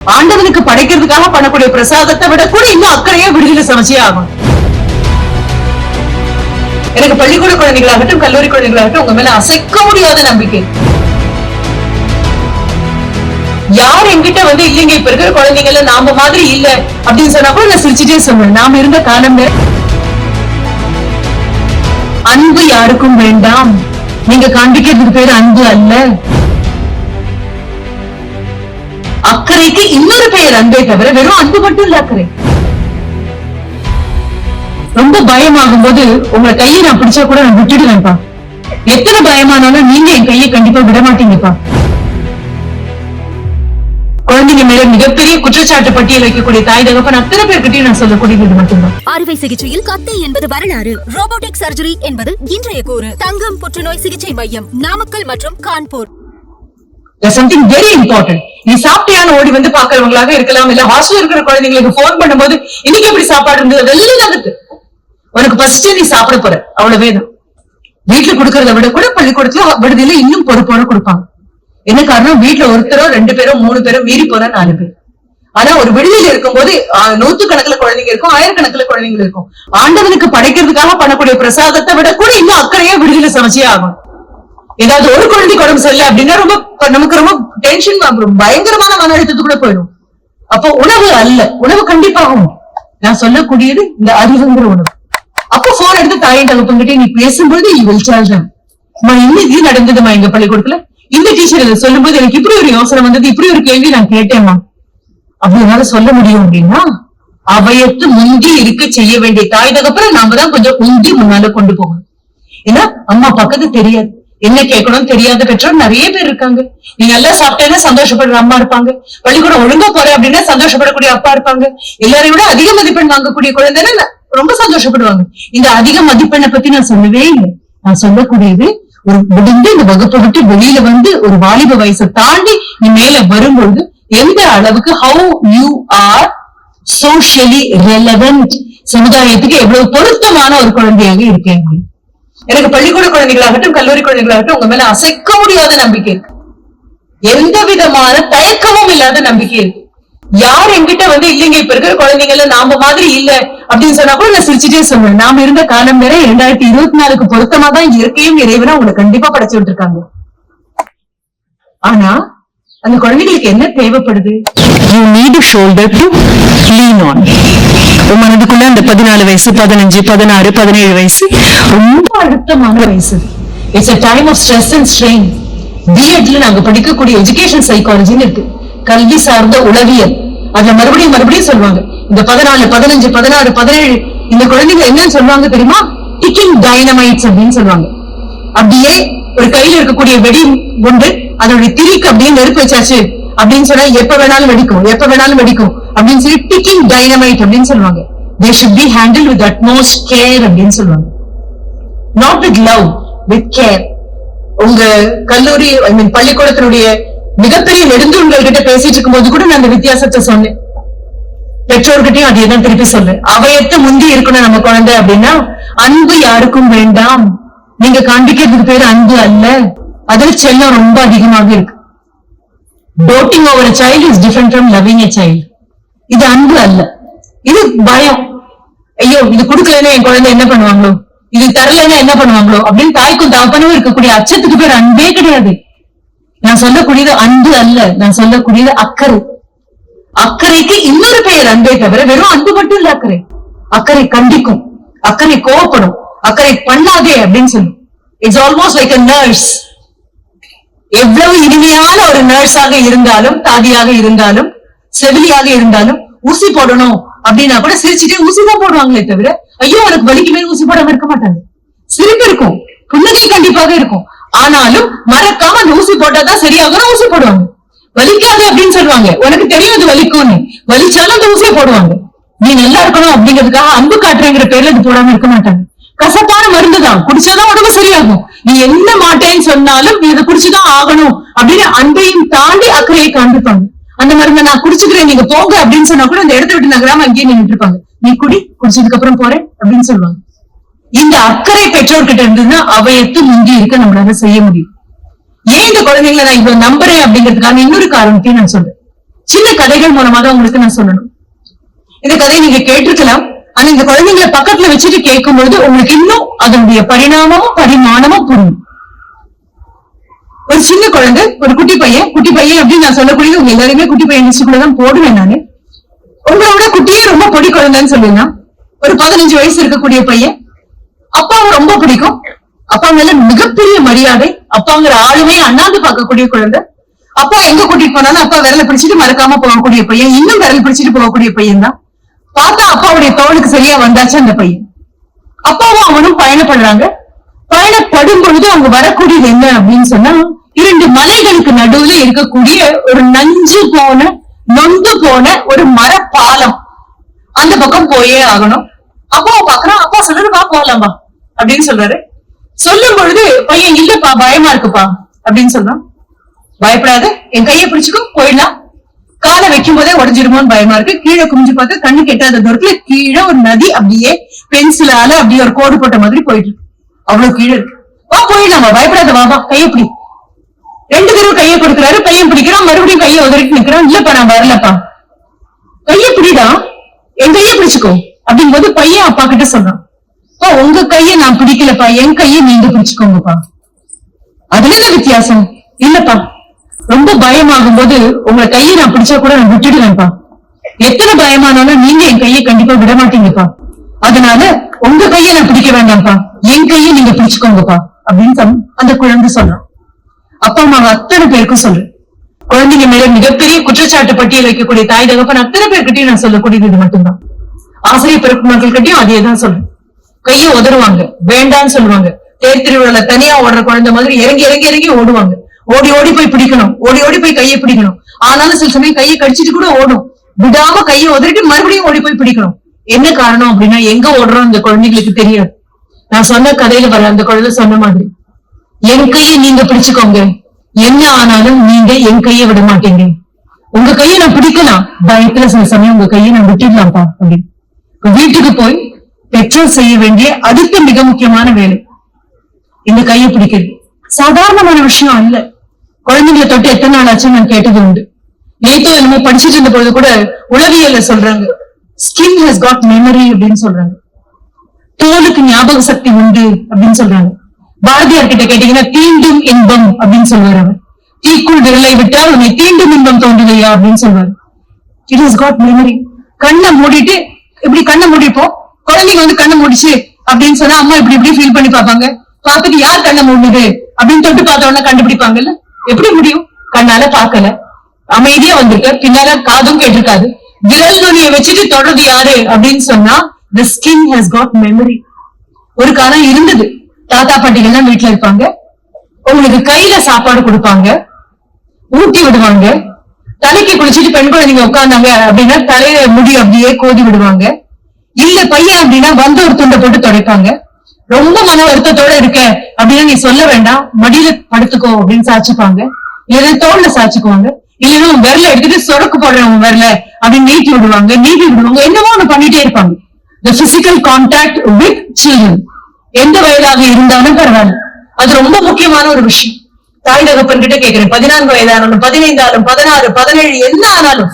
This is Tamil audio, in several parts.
ஆண்டவனுக்கு படைக்கிறதுக்காக பண்ணக்கூடிய பிரசாதத்தை விட கூட இன்னும் அக்கறையா விடுதலை சமைச்சே ஆகும் எனக்கு பள்ளிக்கூட குழந்தைகளாகட்டும் கல்லூரி குழந்தைகளாகட்டும் உங்க மேல அசைக்க முடியாத நம்பிக்கை. யார் எங்கிட்ட வந்து இல்லைங்க இப்ப இருக்கிற குழந்தைங்கள நாம மாதிரி இல்ல அப்படின்னு சொன்னா கூட நான் சிரிச்சுட்டே சொல்லுவேன். நாம இருந்த காலம் அன்பு யாருக்கும் வேண்டாம். நீங்க காண்பிக்கிறதுக்கு பேர் அன்பு அல்ல. அக்கறைக்கு இன்னொரு பெயர் அன்பே தவிர வெறும் அன்பு மட்டும் இல்ல அக்கறை. ரொம்ப பயமாகும் போது உங்களை கையை நான் பிடிச்சா கூட நான் விட்டுடுவேன்ப்பா. எத்தனை பயமானாலும் நீங்க என் கையை கண்டிப்பா விட மாட்டீங்கப்பா குழந்தைங்க மேல மிகப்பெரிய குற்றச்சாட்டு பட்டியல் வைக்கக்கூடிய தாய் தகப்பன் அத்தனை பேர்கிட்டயும் நான் சொல்லக்கூடியது மட்டும்தான். அறுவை சிகிச்சையில் கத்தை என்பது வரலாறு. ரோபோட்டிக் சர்ஜரி என்பது இன்றைய கூறு. தங்கம் புற்றுநோய் சிகிச்சை மையம் நாமக்கல் மற்றும் கான்பூர். சம்திங் வெரி இம்பார்ட்டன்ட் நீ சாப்பிட்டியான்னு ஓடி வந்து பாக்குறவங்களாக இருக்கலாம். இல்ல ஹாஸ்டல் இருக்கிற குழந்தைங்களுக்கு போன் பண்ணும்போது இன்னைக்கு எப்படி சாப்பாடு இருந்தது? அதெல்லாம் இருக்கு. உனக்கு ஃபர்ஸ்ட் நீ சாப்பிட போற. அவ்வளவுதான். வீட்டுல கொடுக்கறத விட கூட பள்ளிக்கூடத்துல விடுதியில இன்னும் பொறுப்போட கொடுப்பாங்க. என்ன காரணம்? வீட்டுல ஒருத்தரோ ரெண்டு பேரோ மூணு பேரோ மீறி போனா நாலு பேர். ஆனா ஒரு விடுதியில இருக்கும்போது நூத்து கணக்குல குழந்தைங்க இருக்கும் ஆயிரக்கணக்குல குழந்தைங்க இருக்கும். ஆண்டவனுக்கு படைக்கிறதுக்காக பண்ணக்கூடிய பிரசாதத்தை விட கூட இன்னும் அக்கறையா விடுதியில சமைச்சே ஆகும் ஏதாவது ஒரு குழந்தைக்கு உடம்பு சரியில்லை அப்படின்னா ரொம்ப நமக்கு ரொம்ப டென்ஷன் பயங்கரமான மன அழுத்தத்துக்குள்ள போயிடும். அப்போ உணவு அல்ல. உணவு கண்டிப்பாகும் நான் சொல்லக்கூடியது இந்த அறிவுங்கிற உணவு. அப்போ போன் எடுத்து தாயின் தகப்பங்கிட்டே நீ பேசும்போது இவள் சால்தான் இன்னும் இது நடந்ததுமா எங்க பள்ளிக்கூடத்துல? இந்த டீச்சர் இதை சொல்லும்போது எனக்கு இப்படி ஒரு யோசனை வந்தது இப்படி ஒரு கேள்வி நான் கேட்டேம்மா. அப்படி என்னால சொல்ல முடியும் அப்படின்னா அவையத்து முந்தி இருக்க செய்ய வேண்டிய தாய் தகப்பன நாம தான் கொஞ்சம் உந்தி முன்னால கொண்டு போகணும். ஏன்னா அம்மா பக்கத்து தெரியாது. என்ன கேட்கணும்னு தெரியாத பெற்றோர் நிறைய பேர் இருக்காங்க. நீ நல்லா சாப்பிட்டேன்னா சந்தோஷப்படுற அம்மா இருப்பாங்க. பள்ளிக்கூடம் ஒழுங்கா போற அப்படின்னா சந்தோஷப்படக்கூடிய அப்பா இருப்பாங்க. எல்லாரையும் விட அதிக மதிப்பெண் வாங்கக்கூடிய குழந்தைன்னா ரொம்ப சந்தோஷப்படுவாங்க. இந்த அதிக மதிப்பெண்ணை பத்தி நான் சொல்லவே இல்லை. நான் சொல்லக்கூடியது ஒரு முடிந்து இந்த வகுப்பை விட்டு வெளியில வந்து ஒரு வாலிப வயசை தாண்டி நீ மேல வரும்பொழுது எந்த அளவுக்கு how you are socially relevant சமுதாயத்துக்கு எவ்வளவு பொருத்தமான ஒரு குழந்தையாக இருக்கேன். அப்படின்னு. எனக்கு பள்ளிக்கூட குழந்தைகளாகட்டும் கல்லூரி குழந்தைகளாகட்டும் உங்க மேல அசைக்க முடியாத நம்பிக்கை. இருக்கு எந்த விதமான தயக்கமும் இல்லாத நம்பிக்கை. இருக்கு யார் என்கிட்ட வந்து இல்லைங்க இப்ப இருக்கிற குழந்தைங்கள நாம மாதிரி இல்ல அப்படின்னு சொன்னா கூட நான் சிரிச்சுட்டே சொல்லுவேன். நாம இருந்த காலம் வேற இரண்டாயிரத்தி இருபத்தி நாலுக்கு பொருத்தமா தான் இயற்கையும் இறைவனா உங்களை கண்டிப்பா படைச்சு விட்டுருக்காங்க. ஆனா அந்த குழந்தைகளுக்கு என்ன தேவைப்படுது? You need a shoulder to lean உன் மனதுக்குள்ள அந்த பதினாலு வயசு பதினஞ்சு பதினாறு பதினேழு வயசு ரொம்ப அழுத்தமான வயசு. It's a time of stress and strain பிஎட்ல நாங்க படிக்கக்கூடிய எஜுகேஷன் சைக்காலஜின்னு இருக்கு. கல்வி சார்ந்த உளவியல். அதுல மறுபடியும் மறுபடியும் சொல்லுவாங்க. இந்த பதினாலு பதினஞ்சு பதினாறு பதினேழு இந்த குழந்தைங்க என்னன்னு சொல்லுவாங்க தெரியுமா? டிக்கிங் டைனமைட்ஸ் அப்படின்னு சொல்லுவாங்க. அப்படியே ஒரு கையில இருக்கக்கூடிய வெடி குண்டு அதோட திரிக்கு அப்படியே நெருப்பு வச்சாச்சு அப்படின்னு சொன்னா எப்ப வேணாலும் வெடிக்கும் எப்ப வேணாலும் வெடிக்கும் அப்படின்னு சொல்லி டிக்கிங் டைனமைட் அப்படின்னு சொல்லுவாங்க. They should be handle with utmost care அப்படின்னு சொல்லுவாங்க. Not with love with care உங்க கல்லூரி ஐ மீன் பள்ளிக்கூடத்தினுடைய மிகப்பெரிய நெடுந்தூண்கள் கிட்ட பேசிட்டு இருக்கும்போது கூட நான் அந்த வித்தியாசத்தை சொன்னேன். பெற்றோர்கிட்டயும் அதே தான் திருப்பி சொல்றேன் அவையத்த முந்தி இருக்கணும் நம்ம குழந்தை அப்படின்னா அன்பு யாருக்கும் வேண்டாம். நீங்க காண்பிக்கிறதுக்கு பேரு அன்பு அல்ல. அதுல செல்லம் ரொம்ப அதிகமாக இருக்கு. Doting over a child is different from loving a child இது அன்பு அல்ல. இது பயம். ஐயோ இது கொடுக்கலன்னா என் குழந்தை என்ன பண்ணுவாங்களோ? இது தரலைன்னா என்ன பண்ணுவாங்களோ? அப்படின்னு தாய்க்கும் தகப்பனும் இருக்கக்கூடிய அச்சத்துக்கு பேர் அன்பே கிடையாது. நான் சொல்லக்கூடியது அன்பு அல்ல. நான் சொல்லக்கூடியது அக்கறை. அக்கறைக்கு இன்னொரு பெயர் அன்பே தவிர வெறும் அன்பு மட்டும் இல்ல அக்கறை. அக்கறை கண்டிக்கும். அக்கறை கோவப்படும். அக்கறை பண்ணாதே அப்படின்னு சொல்லும். It's almost like a nurse எவ்வளவு இனிமையான ஒரு நர்ஸாக இருந்தாலும் தாதியாக இருந்தாலும் செவிலியாக இருந்தாலும் ஊசி போடணும் அப்படின்னா கூட சிரிச்சுட்டே ஊசி தான் போடுவாங்களே தவிர ஐயோ எனக்கு வலிக்குமே ஊசி போடாம இருக்க மாட்டாங்க. சிரிப்பு இருக்கும். புன்னகை கண்டிப்பாக இருக்கும். ஆனாலும் மறக்காம அந்த ஊசி போட்டாதான் சரியாகும் ஊசி போடுவாங்க. வலிக்காது அப்படின்னு சொல்லுவாங்க. உனக்கு தெரியும் அது வலிக்கும்னு. வலிச்சாலும் அந்த ஊசியை போடுவாங்க. நீ நல்லா இருக்கணும் அப்படிங்கிறதுக்காக அன்பு காட்டுறேங்கிற பேர்ல அது போடாம இருக்க மாட்டாங்க. கசப்பான மருந்து தான் குடிச்சாதான் உடம்பு சரியாகும். நீ என்ன மாட்டேன்னு சொன்னாலும் நீ அதை குடிச்சுதான் ஆகணும் அப்படின்னு அன்பையும் தாண்டி அக்கறையை காண்பிப்பாங்க. அந்த மருந்தை நான் குடிச்சுக்கிறேன் நீங்க போங்க அப்படின்னு சொன்னா கூட அந்த இடத்த விட்டு நகராம அங்கேயே நின்றுட்டு இருப்பாங்க. நீ குடி குடிச்சதுக்கு அப்புறம் போறேன் அப்படின்னு சொல்லுவாங்க. இந்த அக்கறை பெற்றோர்கிட்ட இருந்ததுன்னா அவையத்து முந்தி இருக்க நம்மளால செய்ய முடியும். ஏன் இந்த குழந்தைங்களை நான் இவ்வளவு நம்புறேன் அப்படிங்கிறதுக்கான இன்னொரு காரணத்தையும் நான் சொல்றேன். சின்ன கதைகள் மூலமா தான் உங்களுக்கு நான் சொல்லணும். இந்த கதையை நீங்க கேட்டிருக்கலாம். ஆனா இந்த குழந்தைங்களை பக்கத்துல வச்சுட்டு கேட்கும் பொழுது உங்களுக்கு இன்னும் அதனுடைய பரிணாமமும் பரிமாணமும் புரியும். ஒரு சின்ன குழந்தை ஒரு குட்டி பையன் குட்டி பையன் அப்படின்னு நான் சொல்லக்கூடிய உங்க எல்லாருமே குட்டி பையன் லிஸ்டுக்குள்ள போடுவேன் நானு. உங்களோட குட்டியே ரொம்ப பொடி குழந்தைன்னு சொல்லுவேன்னா ஒரு பதினஞ்சு வயசு இருக்கக்கூடிய பையன். அப்பாவை ரொம்ப பிடிக்கும். அப்பா மேல மிகப்பெரிய மரியாதை. அப்பாங்கிற ஆளுமே அண்ணாந்து பார்க்கக்கூடிய குழந்தை. அப்பா எங்க கூட்டிட்டு போனாலும் அப்பா விரல பிடிச்சிட்டு மறக்காம போகக்கூடிய பையன். இன்னும் விரல் பிடிச்சிட்டு போகக்கூடிய பையன் தான். பார்த்தா அப்பாவுடைய தோளுக்கு சரியா வந்தாச்சு அந்த பையன்? அப்பாவும் அவனும் பயணப்படுறாங்க. பயணப்படும் பொழுது அவங்க வரக்கூடியது என்ன அப்படின்னு சொன்னா இரண்டு மலைகளுக்கு நடுவுல இருக்கக்கூடிய ஒரு நஞ்சு போன நொந்து போன ஒரு மரப்பாலம். அந்த பக்கம் போயே ஆகணும். அப்பாவை பாக்குறான் அப்பா சொல்றாரு வா போலாமா? அப்படின்னு சொல்றாரு. சொல்லும் பொழுது பையன் இல்லப்பா பயமா இருக்குப்பா அப்படின்னு சொல்றான் பயப்படாத என் கையை பிடிச்சுக்கோ போயிடலாம். காலை வைக்கும் போதே உடஞ்சிருமோன்னு பயமா இருக்கு. கீழே குமிஞ்சு பார்த்தா கண்ணு கெட்டாத தூரத்துல கீழே ஒரு நதி அப்படியே பென்சிலால அப்படியே ஒரு கோடு போட்ட மாதிரி போயிட்டு இருக்கு. அவ்வளவு கீழே இருக்கு. வா போயிடலாமா? பயப்படாத வா வா. கையை பிடி. ரெண்டு பேரும் கையை கொடுக்குறாரு பையன் பிடிக்கிறான் மறுபடியும் கையை உதறிட்டு நிக்கிறான். இல்லப்பா நான் வரலப்பா. கையை பிடிடா. என் கையை பிடிச்சுக்கோ. அப்படிங்கும் போது பையன் அப்பா கிட்ட சொல்றான். "அப்பா, உங்க கையை நான் பிடிக்கலப்பா. என் கையை நீங்க பிடிச்சுக்கோங்கப்பா. அதுல என்ன வித்தியாசம்? இல்லப்பா. ரொம்ப பயமாகும் போது உங்க கையை நான் பிடிச்சா கூட நான் விட்டுடுவேன்ப்பா. எத்தனை பயமானாலும் நீங்க என் கையை கண்டிப்பா விட மாட்டீங்கப்பா அதனால உங்க கையை நான் பிடிக்க வேண்டாம்ப்பா. என் கையை நீங்க பிடிச்சுக்கோங்கப்பா. அப்படின்னு அந்த குழந்தை சொல்றான். அப்பா அம்மா அத்தனை பேருக்கும் சொல்றேன் குழந்தைங்க மேல மிகப்பெரிய குற்றச்சாட்டு பட்டியல் வைக்கக்கூடிய தாய் தகப்பன் அத்தனை பேர்கிட்டயும் நான் சொல்லக்கூடியது இது மட்டும்தான். ஆசிரியர் பிறப்பு மக்கள்கிட்டயும் அதே தான் சொல்றேன் கையை உதருவாங்க வேண்டாம்னு சொல்லுவாங்க. தேர் திருவிழால தனியா ஓடுற குழந்தை மாதிரி இறங்கி இறங்கி இறங்கி ஓடுவாங்க. ஓடி ஓடி போய் பிடிக்கணும். ஓடி ஓடி போய் கையை பிடிக்கணும். ஆனாலும் சில சமயம் கையை கடிச்சிட்டு கூட ஓடும். விடாம கையை உதறிட்டு மறுபடியும் ஓடி போய் பிடிக்கணும். என்ன காரணம் அப்படின்னா எங்க ஓடுறோம் இந்த குழந்தைகளுக்கு தெரியாது நான் சொன்ன கதையில வர அந்த குழந்தை சொன்ன மாதிரி. என் கையை நீங்க பிடிச்சுக்கோங்க. என்ன ஆனாலும் நீங்க என் கையை விட மாட்டீங்க. உங்க கையை நான் பிடிக்கலாம். பயத்துல சில சமயம் உங்க கையை நான் விட்டுடலாம்ப்பா அப்படின்னு. வீட்டுக்கு போய் பெற்றோர் செய்ய வேண்டிய அடுத்த மிக முக்கியமான வேலை. இந்த கையை பிடிக்கிறது. சாதாரணமான விஷயம் அல்ல. குழந்தைங்களை தொட்டு எத்தனை நாள் ஆச்சு நான் கேட்டது உண்டு. நேத்தோ என்னமோ படிச்சுட்டு இருந்த பொழுது கூட உளவியல சொல்றாங்க. ஸ்கின் ஹஸ் காட் மெமரி அப்படின்னு சொல்றாங்க. தோலுக்கு ஞாபக சக்தி உண்டு அப்படின்னு சொல்றாங்க. பாரதியார் கிட்ட கேட்டீங்கன்னா தீண்டும் இன்பம் அப்படின்னு சொல்லுவார் அவர். தீக்குள் விரலை விட்டால் உன்னை தீண்டும் இன்பம் தோன்றுதையா அப்படின்னு சொல்லுவார் இட் இஸ் காட் மெமரி கண்ணை மூடிட்டு இப்படி கண்ணை மூடிப்போம் குழந்தைங்க வந்து கண்ணை மூடிச்சு அப்படின்னு சொன்னா அம்மா இப்படி இப்படி ஃபீல் பண்ணி பார்ப்பாங்க. பார்த்துட்டு யார் கண்ணை மூடுது அப்படின்னு தொட்டு பார்த்த உடனே கண்டுபிடிப்பாங்கல்ல. எப்படி முடியும்? கண்ணால பாக்கல அமைதியா வந்திருக்க பின்னால காதும் கேட்டிருக்காது விரல் நுனிய வச்சுட்டு தொடர்றது யாரு? அப்படின்னு சொன்னா the skin has got memory ஒரு காலம் இருந்தது. தாத்தா பாட்டிகள்லாம் வீட்டுல இருப்பாங்க. உங்களுக்கு கையில சாப்பாடு கொடுப்பாங்க. ஊட்டி விடுவாங்க. தலைக்கு குளிச்சுட்டு பெண் குழந்தைங்க உட்கார்ந்தாங்க அப்படின்னா தலையில முடி அப்படியே கோதி விடுவாங்க. இல்ல பையன் அப்படின்னா வந்து ஒரு துண்டை போட்டு துடைப்பாங்க. ரொம்ப மன வருத்தத்தோட இருக்க அப்படின்னு நீ சொல்ல வேண்டாம். மடியில படுத்துக்கோ அப்படின்னு சாச்சுப்பாங்க இல்லைன்னா தோல்ல சாச்சுக்குவாங்க இல்லைன்னா உன் விரல எடுத்துட்டு சொடக்கு போடுறேன் உன் விரல அப்படின்னு நீட்டி விடுவாங்க. நீட்டி விடுவாங்க. என்னமோ ஒண்ணு பண்ணிட்டே இருப்பாங்க. The physical contact with children எந்த வயதாக இருந்தாலும் பரவாயில்ல. அது ரொம்ப முக்கியமான ஒரு விஷயம். தாய் தகப்பன் கிட்ட கேட்கிறேன் பதினான்கு வயதானாலும் பதினைந்தாலும் பதினாறு பதினேழு என்ன ஆனாலும்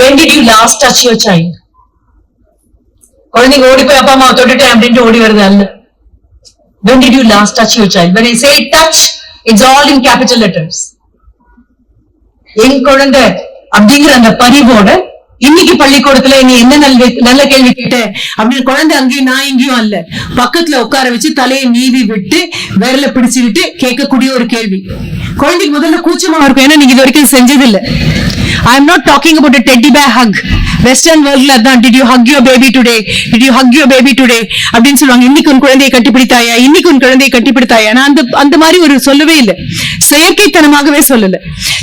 when லாஸ்ட் you last குழந்தைங்க ஓடி போய் அப்பா அம்மா தொட்டுட்டேன் அப்படின்ட்டு ஓடி வருது அல்ல. When did you last touch your child? When i say touch it's all in capital letters. என் குழந்தை அப்படிங்கிற அந்த பரிவோட இன்னைக்கு பள்ளிக்கூடத்துல நீ என்ன நல்ல நல்ல கேள்வி கேட்ட? அப்படின்னு குழந்தை அங்கேயும் நான் இங்கேயும் அல்ல. பக்கத்துல உட்கார வச்சு தலையை நீவி விட்டு விரல பிடிச்சு விட்டு கேட்கக்கூடிய ஒரு கேள்வி. குழந்தைக்கு முதல்ல கூச்சமா இருக்கும். ஏன்னா நீங்க இது வரைக்கும் செஞ்சது இல்ல I am not talking about teddy bear hug western வேர்ல்ட்ல தான் did you hug your baby today did you hug your baby today அப்படின்னு சொல்லுவாங்க. இன்னைக்கு உன் குழந்தையை கட்டிப்பிடித்தாயா? இன்னைக்கு உன் குழந்தையை கட்டிப்பிடித்தாயா? நான் அந்த அந்த மாதிரி ஒரு சொல்லவே இல்லை. செயற்கைத்தனமாகவே சொல்லல.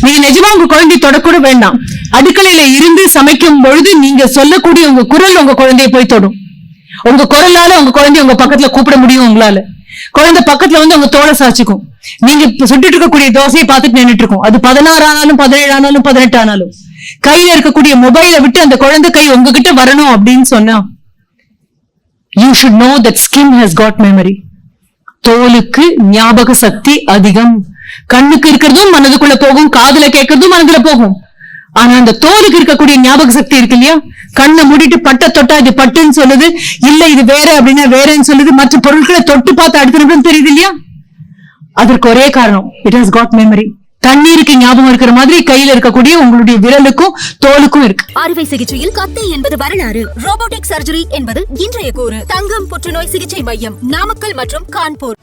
நீங்க நிஜமா உங்க குழந்தை தொடக்கூட வேண்டாம். அடுக்கலையில இருந்து சமைக்கும் பொழுது நீங்க சொல்லக்கூடிய உங்க குரல் உங்க குழந்தையை போய் தொடும். உங்க குரலால உங்க குழந்தைய உங்க பக்கத்துல கூப்பிட முடியும் உங்களால. குழந்தை பக்கத்துல வந்து உங்க தோலை சாச்சுக்கும் நீங்க சுட்டுட்டு இருக்கக்கூடிய தோசையை பார்த்துட்டு நின்னுட்டு இருக்கும். அது பதினாறு ஆனாலும் பதினேழு ஆனாலும் பதினெட்டு ஆனாலும். கையில இருக்கக்கூடிய மொபைலை விட்டு அந்த குழந்தை கை உங்ககிட்ட வரணும் அப்படின்னு சொன்னா you should know that skin has got memory தோலுக்கு ஞாபக சக்தி அதிகம். கண்ணுக்கு இருக்கிறதும் மனதுக்குள்ள போகும் காதுல கேட்கறதும் மனதுல போகும். ஆனா அந்த தோலுக்கு இருக்கக்கூடிய ஞாபக சக்தி இருக்கு இல்லையா? கண்ணை மூடிட்டு பட்ட தொட்டா இது பட்டுன்னு சொல்லுது இல்ல இது வேற அப்படின்னா வேறன்னு சொல்லுது மற்ற பொருட்களை தொட்டு பார்த்து அடுத்த நிமிடம் தெரியுது இல்லையா? அதற்கு ஒரே காரணம் இட் ஹாஸ் காட் மெமரி தண்ணீருக்கு ஞாபகம் இருக்கிற மாதிரி கையில இருக்கக்கூடிய உங்களுடைய விரலுக்கும் தோலுக்கும் இருக்கு. அறுவை சிகிச்சையில் கத்தை என்பது வரலாறு. ரோபோட்டிக் சர்ஜரி என்பது இன்றைய கூறு. தங்கம் புற்றுநோய் சிகிச்சை மையம் நாமக்கல் மற்றும் கான்பூர்.